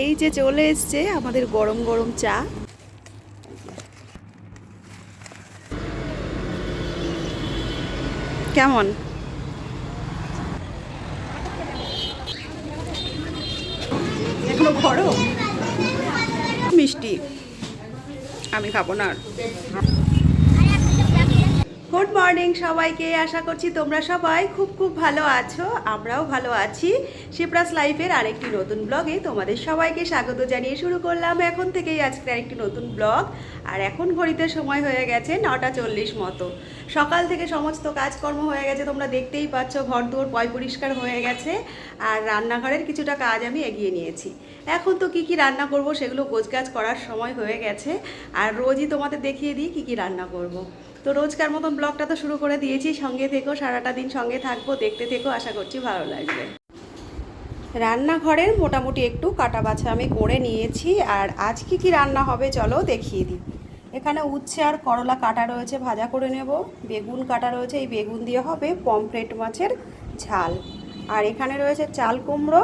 এই যে চলে এসছে আমাদের গরম গরম চা। কেমন? মিষ্টি। আমি খাব না গুড মর্নিং সবাইকে। আশা করছি তোমরা সবাই খুব খুব ভালো আছো। আমরাও ভালো আছি। শিপ্রাস লাইফের আরেকটি নতুন ব্লগে তোমাদের সবাইকে স্বাগত জানিয়ে শুরু করলাম। এখন থেকেই আজকে আরেকটি নতুন ব্লগ আর এখন ঘড়িতে সময় হয়ে গেছে নটা চল্লিশ মতো। সকাল থেকে সমস্ত কাজকর্ম হয়ে গেছে, তোমরা দেখতেই পাচ্ছ ঘর দুয়ার পয় পরিষ্কার হয়ে গেছে, আর রান্নাঘরের কিছুটা কাজ আমি এগিয়ে নিয়েছি। এখন তো কি কি রান্না করব সেগুলো গোছগাছ করার সময় হয়ে গেছে। আর রোজই তোমাদের দেখিয়ে দিই কি কি রান্না করব। তো রোজকার মতন ব্লগটা তো শুরু করে দিয়েছি। সঙ্গে থেকো, সারাটা দিন সঙ্গে থাকব, দেখতে থেকো, আশা করছি ভালো লাগবে। রান্নাঘরের মোটামুটি একটু কাটা বাছা আমি করে নিয়েছি, আর আজ কি কি রান্না হবে চলো দেখিয়ে দিই। এখানে উচ্ছে আর করলা কাটা রয়েছে, ভাজা করে নেব। বেগুন কাটা রয়েছে, এই বেগুন দিয়ে হবে পমফ্রেট মাছের ঝাল। আর এখানে রয়েছে চাল কুমড়ো।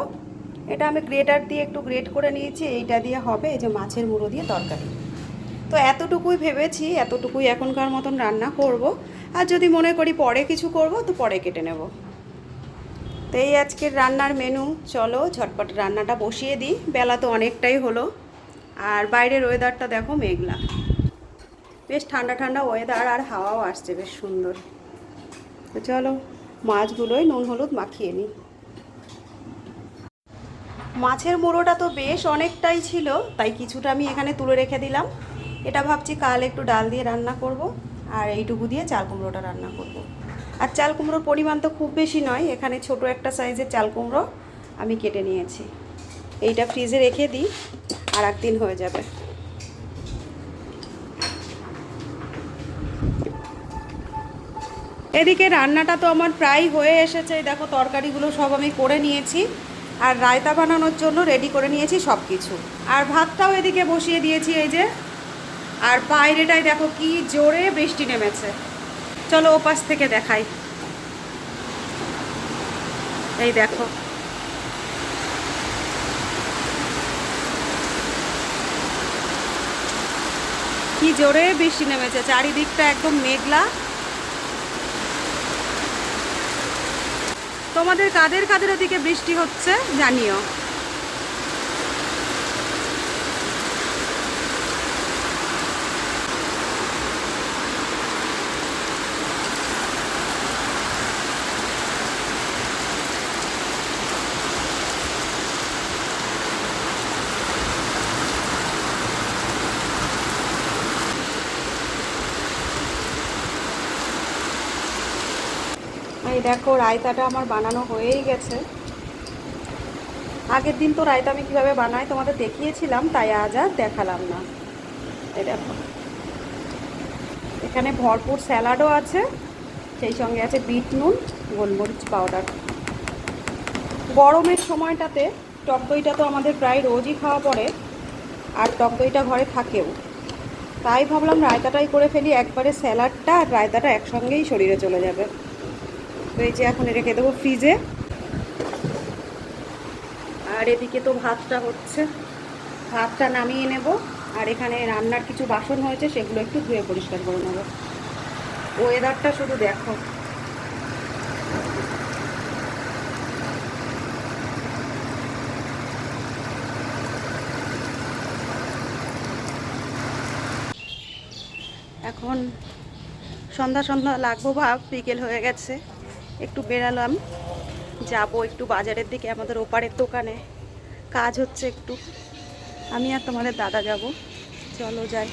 এটা আমি গ্রেটার দিয়ে একটু গ্রেট করে নিয়েছি, এইটা দিয়ে হবে এই যে মাছের মুড়ো দিয়ে তরকারি। তো এতটুকুই ভেবেছি, এতটুকুই এখনকার মতন রান্না করব। আর যদি মনে করি পরে কিছু করব, তো পরে কেটে নেব। তো এই আজকের রান্নার মেনু চলো ঝটপট রান্নাটা বসিয়ে দিই। বেলা তো অনেকটাই হলো। আর বাইরের ওয়েদারটা দেখো মেঘলা। বেশ ঠান্ডা ঠান্ডা ওয়েদার আর হাওয়াও আসছে, বেশ সুন্দর। তো চলো মাছগুলোই নুন হলুদ মাখিয়ে নিই। মাছের মুড়োটা তো বেশ অনেকটাই ছিল, তাই কিছুটা আমি এখানে তুলে রেখে দিলাম। এটা ভাবছি কাল একটু ডাল দিয়ে রান্না করব, আর এইটুকু দিয়ে চাল কুমড়োটা রান্না করব। আর চাল কুমড়োর পরিমাণ তো খুব বেশি নয়, এখানে ছোট একটা সাইজের চাল কুমড়ো আমি কেটে নিয়েছি। এইটা ফ্রিজে রেখে দিই, আর একদিন হয়ে যাবে। এদিকে রান্নাটা তো আমার প্রায় হয়ে এসেছে দেখো তরকারিগুলো সব আমি করে নিয়েছি, আর রায়তা বানানোর জন্য রেডি করে নিয়েছি সব কিছু আর ভাতটাও এদিকে বসিয়ে দিয়েছি, এই যে আর বাইরেটায় দেখো কি জোরে বৃষ্টি নেমেছে। চলো ওপাশ থেকে দেখাই। এই দেখো। কি জোরে বৃষ্টি নেমেছে, চারিদিকটা একদম মেঘলা। তোমাদের কাদের কাদের ওদিকে বৃষ্টি হচ্ছে জানিও। এই দেখো, রায়তাটা আমার বানানো হয়েই গেছে। আগের দিন তো রায়তা আমি কীভাবে বানাই তোমাদের দেখিয়েছিলাম, তাই আজ আর দেখালাম না। এই দেখো। এখানে ভরপুর স্যালাডও আছে, সেই সঙ্গে আছে বিট নুন, গোলমরিচ পাউডার। গরমের সময়টাতে টক দইটা তো আমাদের প্রায় রোজই খাওয়া পড়ে, আর টক দইটা ঘরে থাকেও। তাই ভাবলাম রায়তাটাই করে ফেলি, একবারে স্যালাডটা আর রায়তাটা একসঙ্গেই শরীরে চলে যাবে। তো এই যে এখন রেখে দেবো ফ্রিজে। আর এদিকে তো ভাতটা হচ্ছে। ভাতটা নামিয়ে নেব। আর এখানে রান্নার কিছু বাসন হয়েছে, সেগুলো একটু ধুয়ে পরিষ্কার করে নেব। ওয়েদারটা শুধু দেখো। এখন সন্ধ্যা সন্ধ্যা লাগবো ভাব, বিকেল হয়ে গেছে। একটু বেরালাম। যাব একটু বাজারের দিকে, আমাদের ওপারের দোকানে। কাজ হচ্ছে একটু। আমি আর তোমাদের দাদা যাব। চলো যাই।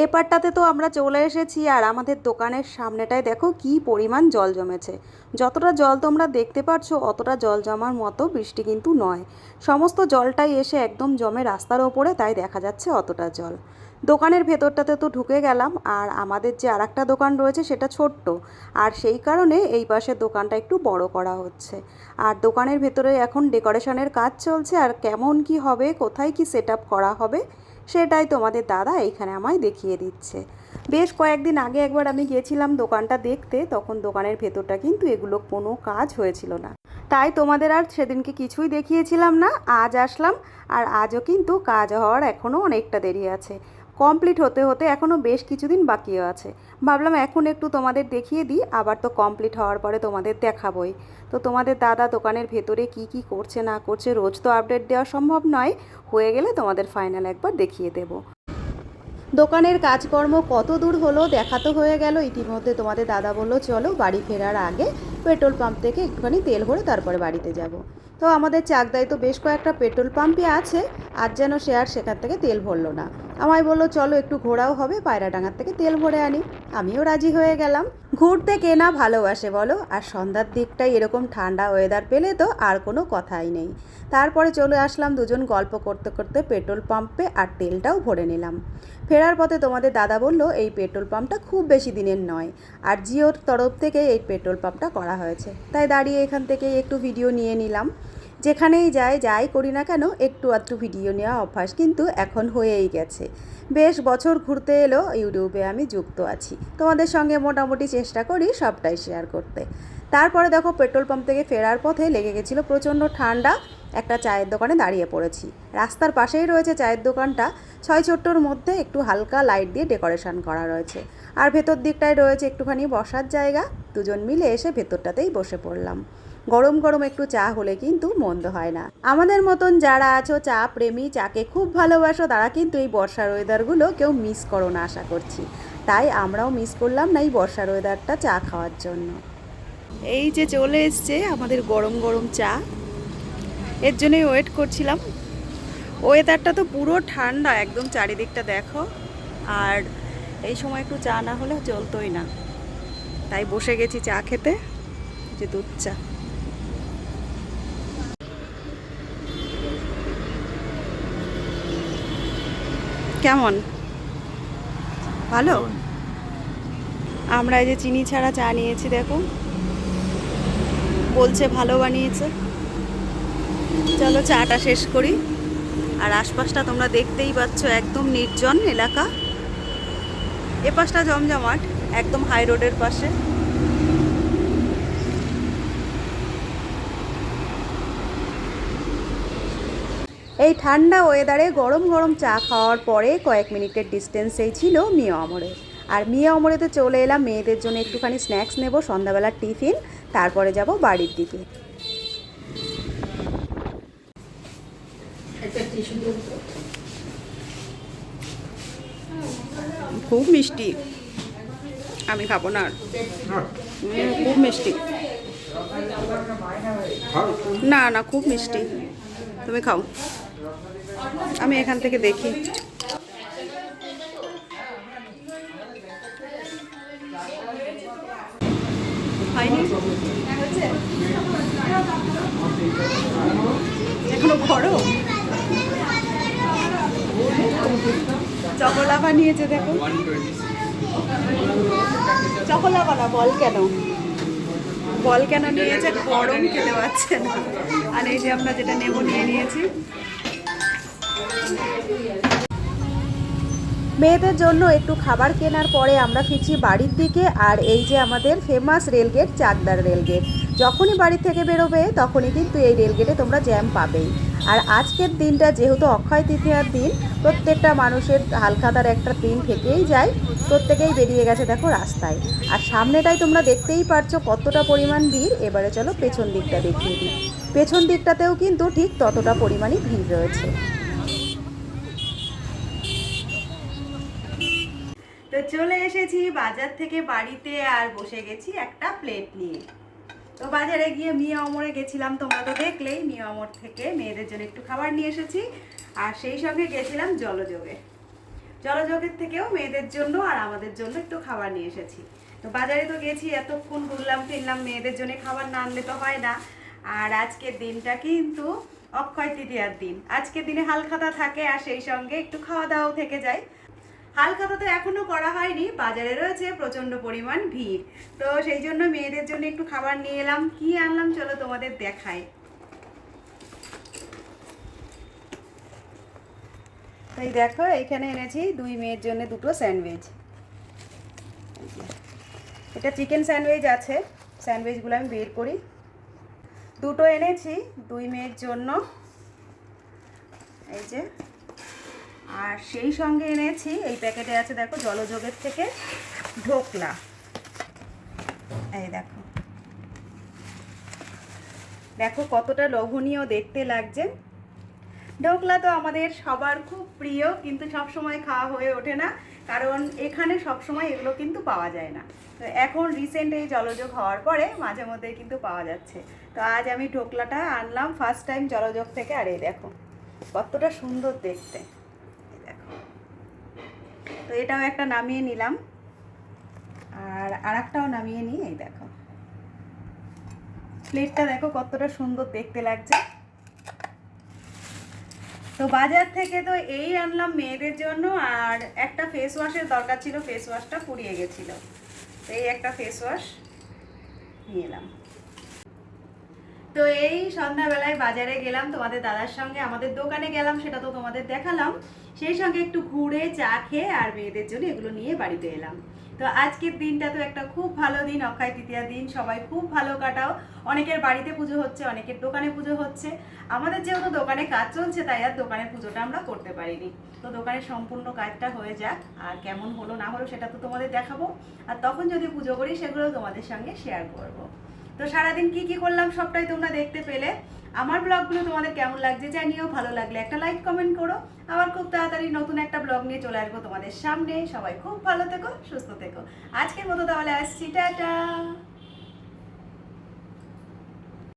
এই তো আমরা চলে এসেছি, আর আমাদের দোকানের সামনেটায় দেখো কি পরিমাণ জল জমেছে। যতটা জল তোমরা দেখতে পাচ্ছ অতটা জল জমার মতো বৃষ্টি কিন্তু নয়। সমস্ত জলটাই এসে একদম জমে রাস্তার ওপরে, তাই দেখা যাচ্ছে অতটা জল। দোকানের ভেতরটাতে তো ঢুকে গেলাম, আর আমাদের যে আরেকটা দোকান রয়েছে সেটা ছোট্ট। আর সেই কারণে এই পাশের দোকানটা একটু বড় করা হচ্ছে। আর দোকানের ভেতরে এখন ডেকোরেশনের কাজ চলছে, আর কেমন কি হবে, কোথায় কি সেট করা হবে, সেটাই তোমাদের দাদা এইখানে আমায় দেখিয়ে দিচ্ছে। বেশ কয়েকদিন আগে একবার আমি গিয়েছিলাম দোকানটা দেখতে, তখন দোকানের ভেতরটা কিন্তু এগুলো কোনো কাজ হয়েছিল না। তাই তোমাদের আর সেদিনকে কিছুই দেখিয়েছিলাম না, আজ আসলাম, আর আজও কিন্তু কাজ হওয়ার এখনও অনেকটা দেরি আছে। কমপ্লিট হতে হতে এখনও বেশ কিছুদিন বাকিও আছে। ভাবলাম এখন একটু তোমাদের দেখিয়ে দিই, আবার তো কমপ্লিট হওয়ার পরে তোমাদের দেখাবই। তো তোমাদের দাদা দোকানের ভেতরে কি কি করছে না করছে রোজ তো আপডেট দেওয়া সম্ভব নয়, হয়ে গেলে তোমাদের ফাইনাল একবার দেখিয়ে দেবো। দোকানের কাজকর্ম কত দূর হলো দেখা তো হয়ে গেল, ইতিমধ্যে তোমাদের দাদা বলল, চলো বাড়ি ফেরার আগে পেট্রোল পাম্প থেকে একটুখানি তেল ভরে তারপরে বাড়িতে যাব। তো আমাদের চাকদায় তো বেশ কয়েকটা পেট্রোল পাম্পই আছে আর যেন সে আর সেখান থেকে তেল ভরলো না। আমায় বলল, চলো একটু ঘোরাও হবে, পায়রাডাঙ্গার থেকে তেল ভরে আনি। আমিও রাজি হয়ে গেলাম। ঘুরতে কেনা ভালোবাসে বলো? আর সন্ধ্যার দিকটাই এরকম ঠান্ডা ওয়েদার পেলে তো আর কোনো কথাই নেই। তারপরে চলে আসলাম দুজন গল্প করতে করতে পেট্রোল পাম্পে আর তেলটাও ভরে নিলাম। ফেরার পথে তোমাদের দাদা বলল, এই পেট্রোল পাম্পটা খুব বেশি দিনের নয়। আর জিওর তরফ থেকে এই পেট্রোল পাম্পটা করা হয়েছে। তাই দাঁড়িয়ে এখান থেকে একটু ভিডিও নিয়ে নিলাম। যেখানেই যাই যাই করি না কেন, একটু আধটু ভিডিও নেওয়া অভ্যাস কিন্তু এখন হয়েই গেছে। বেশ বছর ঘুরতে এলো, ইউটিউবে আমি যুক্ত আছি। তোমাদের সঙ্গে মোটামুটি চেষ্টা করি সবটাই শেয়ার করতে। তারপরে দেখো, পেট্রোল পাম্প থেকে ফেরার পথে লেগে গেছিল প্রচণ্ড ঠান্ডা, একটা চায়ের দোকানে দাঁড়িয়ে পড়েছি। রাস্তার পাশেই রয়েছে চায়ের দোকানটা ছয় চট্টর মধ্যে একটু হালকা লাইট দিয়ে ডেকোরেশন করা রয়েছে। আর ভেতর দিকটায় রয়েছে একটুখানি বসার জায়গা, দুজন মিলে এসে ভেতরটাতেই বসে পড়লাম। গরম গরম একটু চা হলে কিন্তু মন্দ হয় না। আমাদের মতন যারা আছো, চা প্রেমী, চাকে খুব ভালোবাসো, তারা কিন্তু এই বর্ষার ওয়েদারগুলো কেউ মিস করো না, আশা করছি। তাই আমরাও মিস করলাম না এই বর্ষার ওয়েদারটা চা খাওয়ার জন্য। এই যে চলে এসছে আমাদের গরম গরম চা। এর জন্যই ওয়েট করছিলাম। ওয়েদারটা তো পুরো ঠান্ডা, একদম চারিদিকটা দেখো। আর এই সময় একটু চা না হলে চলতোই না। তাই বসে গেছি চা খেতে যে দুধ চা। কেমন? ভালো? আমরা এই যে চিনি ছাড়া চা নিয়েছি দেখো। বলছে ভালো বানিয়েছে। চলো চাটা শেষ করি। আর আশপাশটা তোমরা দেখতেই পাচ্ছ একদম নির্জন এলাকা। এ পাশটা জমজমাট একদম হাই রোডের পাশে। এই ঠান্ডা ওয়েদারে গরম গরম চা খাওয়ার পরে কয়েক মিনিটের ডিস্টেন্সেই ছিল মিয়া অমরে। আর মিয়া অমরেতে চলে এলাম মেয়েদের জন্য একটুখানি স্ন্যাক্স নেব সন্ধ্যাবেলার টিফিন, তারপরে যাব বাড়ির দিকে। খুব মিষ্টি। আমি খাব না খুব মিষ্টি। না না, খুব মিষ্টি। তুমি খাও। আমি এখান থেকে দেখি। এখনও বড় চকলা বানিয়েছে দেখো। চকলা বানা বল কেন? বল কেন নিয়েছে? গরম খেতে পারছে না। আর এই যে আমরা যেটা নেব, নিয়ে নিয়েছি। মেয়েদের জন্য একটু খাবার কেনার পরে আমরা ফিরছি বাড়ির দিকে, আর এই যে আমাদের ফেমাস রেলগেট চাকদার রেলগেট যখনই বাড়ি থেকে বেরোবে, তখনই কিন্তু এই রেলগেটে তোমরা জ্যাম পাবেই। আর আজকের দিনটা যেহেতু অক্ষয় তৃতীয়ার দিন, প্রত্যেকটা মানুষের হালখাতার একটা দিন থেকেই যায়, প্রত্যেকেই বেরিয়ে গেছে দেখো রাস্তায়। আর সামনেটাই তোমরা দেখতেই পারছ কতটা পরিমাণ ভিড়। এবারে চলো পেছন দিকটা দেখিয়ে দিই। পেছন দিকটাতেও কিন্তু ঠিক ততটা পরিমাণই ভিড় রয়েছে। চলে এসেছি বাজার থেকে বাড়িতে আর বসে গেছি একটা প্লেট নিয়ে। তো বাজারে গিয়ে মিয়া অমরে গেছিলাম, তোমরা তো দেখলেই মিয়া অমর থেকে মেয়েদের জন্য একটু খাবার নিয়ে এসেছি। আর সেই সঙ্গে গেছিলাম জলযোগে। জলযোগের থেকেও মেয়েদের জন্য আর আমাদের জন্য একটু খাবার নিয়ে এসেছি। তো বাজারে তো গেছি, এতক্ষণ ঘুরলাম, ফিরলাম, মেয়েদের জন্য খাবার না আনলে তো হয় না। আর আজকের দিনটা কিন্তু অক্ষয় তৃতীয়ার দিন। আজকের দিনে হালখাতা থাকে আর সেই সঙ্গে একটু খাওয়া দাওয়াও থেকে যায়। হালখাতা তো এখনও করা হয়নি, বাজারে রয়েছে প্রচণ্ড পরিমাণ ভিড়। তো সেই জন্য মেয়েদের জন্য একটু খাবার নিয়ে এলাম, কি আনলাম চলো তোমাদের দেখাই। তাই দেখো, এখানে এনেছি দুই মেয়ের জন্য দুটো স্যান্ডউইচ। এটা চিকেন স্যান্ডউইচ আছে, স্যান্ডউইচগুলো আমি বের করি। দুটো এনেছি দুই মেয়ের জন্য। এই যে আর সেই সঙ্গে এনেছি, এই প্যাকেটে আছে দেখো জলযোগের থেকে ঢোকলা। এই দেখো। দেখো কতটা লোভনীয় দেখতে লাগছে। ঢোকলা তো আমাদের সবার খুব প্রিয়, কিন্তু সব সময় খাওয়া হয়ে ওঠে না, কারণ এখানে সব সময় এগুলো কিন্তু পাওয়া যায় না। তো এখন রিসেন্ট এই জলযোগ হওয়ার পরে মাঝে মধ্যে কিন্তু পাওয়া যাচ্ছে। তো আজ আমি ঢোকলাটা আনলাম ফার্স্ট টাইম জলযোগ থেকে, আর এই দেখো, কতটা সুন্দর দেখতে। তো এটাও একটা নামিয়ে নিলাম। আর আরেকটাও নামিয়ে নিই, এই দেখো। প্লেটটা দেখো কতটা সুন্দর দেখতে লাগছে। তো বাজার থেকে তো এই আনলাম মেয়েদের জন্য, আর একটা ফেস ওয়াশের দরকার ছিল ফেস ওয়াশটা ফুরিয়ে গেছিল। তো এই একটা ফেস ওয়াশ নিয়ে এলাম। তো এই সন্ধ্যাবেলায় বাজারে গেলাম, তোমাদের দাদার সঙ্গে, আমাদের দোকানে গেলাম, সেটা তো তোমাদের দেখালাম। সেই সঙ্গে একটু ঘুরে চা খেয়ে আর মেয়েদের জন্য এগুলো নিয়ে বাড়িতে এলাম। তো আজকের দিনটা তো একটা খুব ভালো দিন, অক্ষয় তৃতীয়া দিন, সবাই খুব ভালো কাটাও। অনেকের বাড়িতে পুজো হচ্ছে, অনেকের দোকানে পুজো হচ্ছে। আমাদের যেহেতু দোকানে কাজ চলছে, তাই আর দোকানের পুজোটা আমরা করতে পারিনি। তো দোকানের সম্পূর্ণ কাজটা হয়ে যাক, আর কেমন হলো না হলো সেটা তো তোমাদের দেখাবো। আর তখন যদি পুজো করি, সেগুলো তোমাদের সঙ্গে শেয়ার করব। তো সারাদিন কি কি করলাম সবটাই তোমরা দেখতে পেলে। আমার ব্লগগুলো তোমাদের কেমন লাগছে জানিও, ভালো লাগলে একটা লাইক কমেন্ট করো। আবার খুব তাড়াতাড়ি নতুন একটা ব্লগ নিয়ে চলে আসব তোমাদের সামনে। সবাই খুব ভালো থেকো, সুস্থ থেকো। আজকের মতো তাহলে আসছি, টাটা।